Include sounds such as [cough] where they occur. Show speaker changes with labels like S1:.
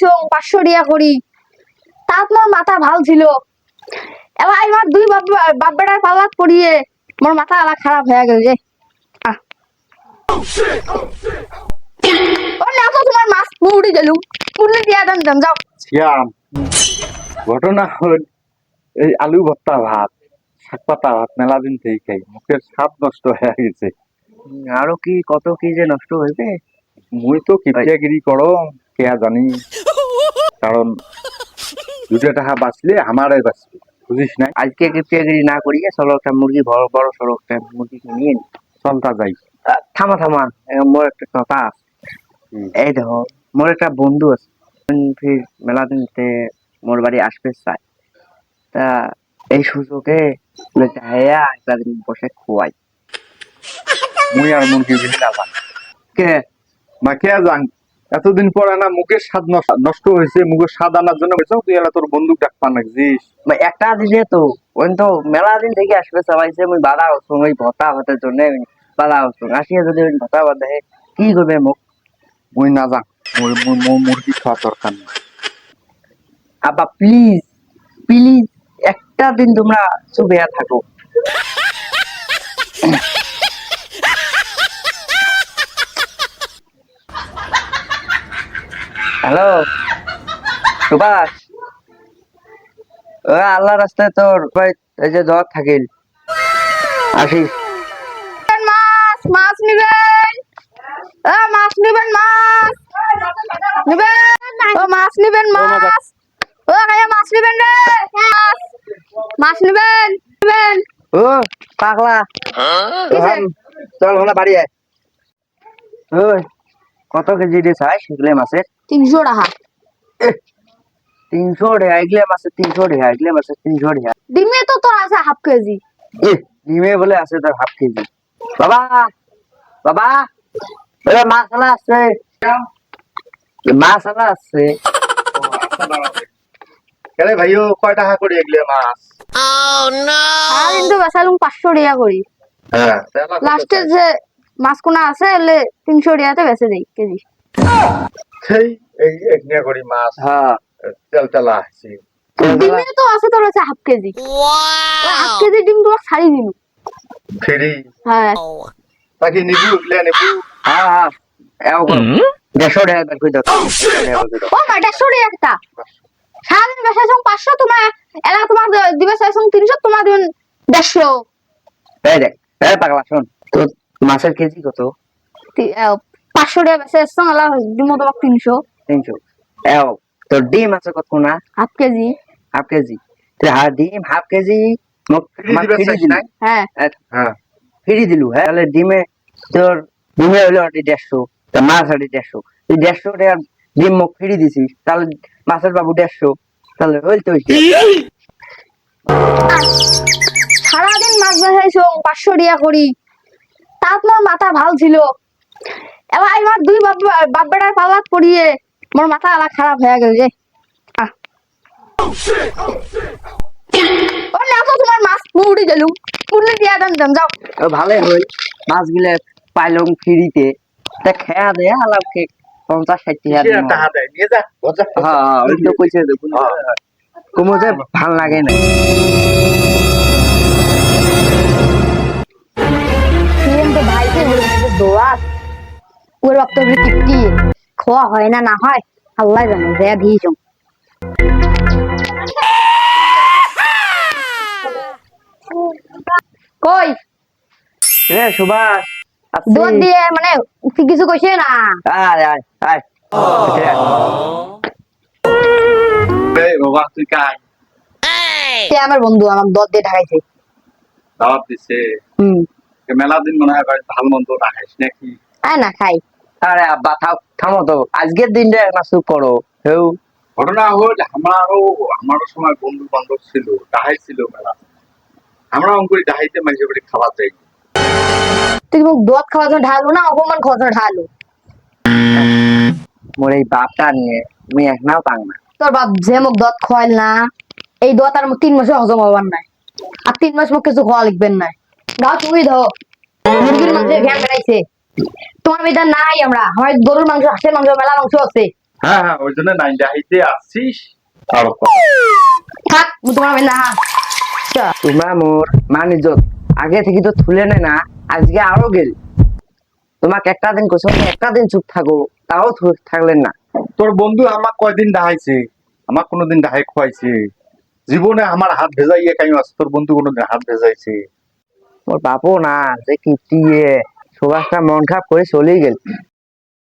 S1: খাইছো পাঁচশো টিয়া করি। তাত মোর মাথা ভালো ছিল। এবার আমার দুই বাপ বাপ বেটার পাল্লাত পড়িয়ে মোর মাথা আলা খারাপ হয়ে গেল যে। আহ। না তো তোমার মাছ মুড়ি গেলু। মুড়ি দিয়া দেন দেন যাও।
S2: শ্যাম ঘটনা হল এই আলু ভর্তা ভাত শাক পাতা ভাত মেলা দিন থেকে খাই। মুখের স্বাদ নষ্ট হয়ে গেছে।
S3: আরও কি কত কি যে নষ্ট হইবে?
S2: মুই তো কিপিয়াগিরি করো কেয়া জানি। কারণ দুটো টাকা বাঁচলে আমারই বাঁচবে বুঝিস না
S3: আজকে কিপিয়াগিরি না করিয়ে চলো একটা মুরগি বড় বড় সড়ো একটা মুরগি নিয়ে।
S2: চলতা যাই।
S3: থামা থামা মোর একটা কথা আছে। এই দেখো মোর একটা বন্ধু আছে ফির মেলা দিনতে মোর বাড়ি আসবে চাই তা এই সুযোগে হ্যাঁ একটা দিন বসে খোয়াই।
S2: মুই আর কি না।
S3: কে?
S2: বা জান? এতদিন পরে না মুখের স্বাদ নষ্ট- নষ্ট হয়েছে মুখের স্বাদ আনার জন্য বলছো তুই এলা তোর বন্দুক ডাক পান রাখছিস
S3: একটা দিনে তো ওই তো মেলা দিন থেকে আসবে সবাইছে মুই বাধা হচ্ছু ওই ভতা ভাতের জন্য বাধা হচ্ছু আসিয়া যদি ওই ভত্তা ভাত দেখে কি করবে মোক
S2: মুই না জান মুই মুই- মুই মুরগি খাওয়া দরকার নেই।
S3: আব্বা প্লিজ প্লিজ একটা দিন তোমরা চুপিয়া থাকো। [laughs] হ্যালো? সুভাষ? ও আল্লাহ রাস্তায় তোর ভাই এই যে জ্বর থাকিল। আসিস।
S1: মাছ মাছ নিবেন। এ মাছ নিবেন মাছ। নিবেন। ও মাছ নিবেন মাছ ও কায়া মাছ নিবেন রে। মাছ। মাছ নিবেন নিবেন।
S3: ও পাগলা? চল ওনা বাড়ি আয়। ওই কত কেজি রে চাই? এগুলো মাছের।
S1: তিনশো টাকা
S3: তিনশো টাকা এগুলো মাছের তিনশো টাকা এগুলো মাছের তিনশো টাকা
S1: ডিমে তো তোর আছে হাফ কেজি।
S3: ডিমে বলে আছে তোর হাফ কেজি। বাবা বাবা ওরে মাছ আলা আছে এ মাছ আছে
S2: কেরে ভাইও কয় টাকা করে এগুলো মাছ?
S1: আর বেসালুম টাকা করি।
S2: হ্যাঁ
S1: লাস্টের যে মাছ কোনা আছে এলে তিনশো টাকাতে বেচে দেই কেজি।
S2: সেই এই এখানে করি মাছ
S3: হ্যাঁ।
S2: তেল তেলা আছে
S1: ডিমে তো আছে তোর আছে হাফ কেজি। হাফ কেজি ডিম তোমার ছাড়ি দিন।
S2: ফেরি
S1: হ্যাঁ।
S2: তাকে নিবু এগুলো নিবু।
S3: হ্যাঁ হ্যাঁ। এও কর দেড়শো টাকা বের করে দাও
S1: ও মা দেড়শো টাকা একটা সারাদিন বেচা পাঁচশো তোমার এলা তোমার দিবে চাইছো তিনশো তোমার দিবেন দেড়শো
S3: এই দেখ এই পাগলা শোন। তোর মাছের কেজি কত?
S1: তি- পাঁচশো টাকা বেচে এসছো এলা ডিমো তোমার তিনশো।
S3: তিনশো। এও তোর ডিম আছে কত না?
S1: Half KG.
S3: Half KG. ডিম হাফ কেজি?
S1: হ্যাঁ।
S2: হ্যাঁ।
S3: ফ্রি দিলু হ্যাঁ তাহলে ডিমে তোর ডিমে হলো আটি দেড়শো। তা মাছ আটি দেড়শো। তুই দেড়শো টাকা ডিম মোক ফ্রি দিছিস তাহলে মাছের বাবু দেড়শো। তাহলে ওই তো
S1: সারাদিন মাছ বেচাইছো পাঁচশো টাকা করি। তাত মোর মাথা ভালো ছিল। এবার আমার দুই বাপ বাপ বেটার পাল্লাত পড়িয়ে মোর মাথা আলা খারাপ হয়ে গেল যে আহ। ও না তো তোমার মাছ মুড়ি গেলু। মুড়ি দিয়া দেন দেন যাও।
S3: ও ভালোই হই মাছগুলো পাইলং ফ্রিতে। তা খেয়া দে আলাপকে পঞ্চাশ ষাট টাকা
S2: দেয় নিয়ে যা
S3: হ্যাঁ ওই তো কইছে দেখুন কুমো যে ভালো লাগে না।
S1: ভাইকে বলেছে দোয়া। ওর বক্তব্য টিকটি খোয়া হয় না না হয়? আল্লাহ জানে দেয়া দিয়েছ কই?
S3: রে সুভাষ।
S1: দোয়াত দিয়ে মানে কিছু কইছে না?
S3: আয় আয় আয়।
S2: এই বাবা তুই কাই
S1: সে আমার বন্ধু আমার দর দিয়ে ঢাকাইছে।
S2: দাওয়াত দিছে।
S1: হুম।
S2: মেলা দিন মনে হয় ভালো মন্দ না খাইস নাকি?
S1: আয় না খাই।
S3: আরে আব্বা থাম থামো তো। আজকের দিনটা একটা চুপ করো। হেউ।
S2: ঘটনা হল আমারও আমারও সময় বন্ধু বান্ধব ছিল ডাহাই ছিল মেলা। আমরা অঙ্কুরি ডাহাইতে মাঝে বাড়ি খাওয়া যাই
S1: তুই মোক দোয়াত খাওয়া জন্য ঢালু না অপমান খাওয়া জন্য ঢালু?
S3: মোর এই বাপটা নিয়ে আমি এক নাও পাং না।
S1: তোর বাপ যে মোক দত খোয়াইল না এই দত আর তিন মাসে হজম হবার নাই। আর তিন মাস মোক কিছু খাওয়া লিখবেন নাই। গাও তুমি ধো মুরগির মাংসের ঘ্যান বেড়াইছে তোমার মেয়েটা নাই আমরা। আমার গরুর মাংস হাঁসের মাংস মেলা মাংস আছে।
S2: হ্যাঁ হ্যাঁ ওই জন্য আসছিস আর
S1: থাক তোমার বেলা হা
S3: তোমরা মোর মান ইজ্জত আগে থেকে তো তুলে না আজকে আরও গেল। তোমাকে একটা দিন কোথাও একটা দিন চুপ থাকো তাও থাকলেন না।
S2: তোর বন্ধু আমার কয়দিন ডাহাইছে আমার কোনোদিন ডাহাই খোয়াইছে জীবনে আমার হাত ভেজাইয়ে কাই আছে তোর বন্ধু কোনোদিন হাত ভেজাইছে।
S3: ওর বাপও না যে কিপ্টিয়ে সুভাষটা মন খারাপ করে চলেই গেল।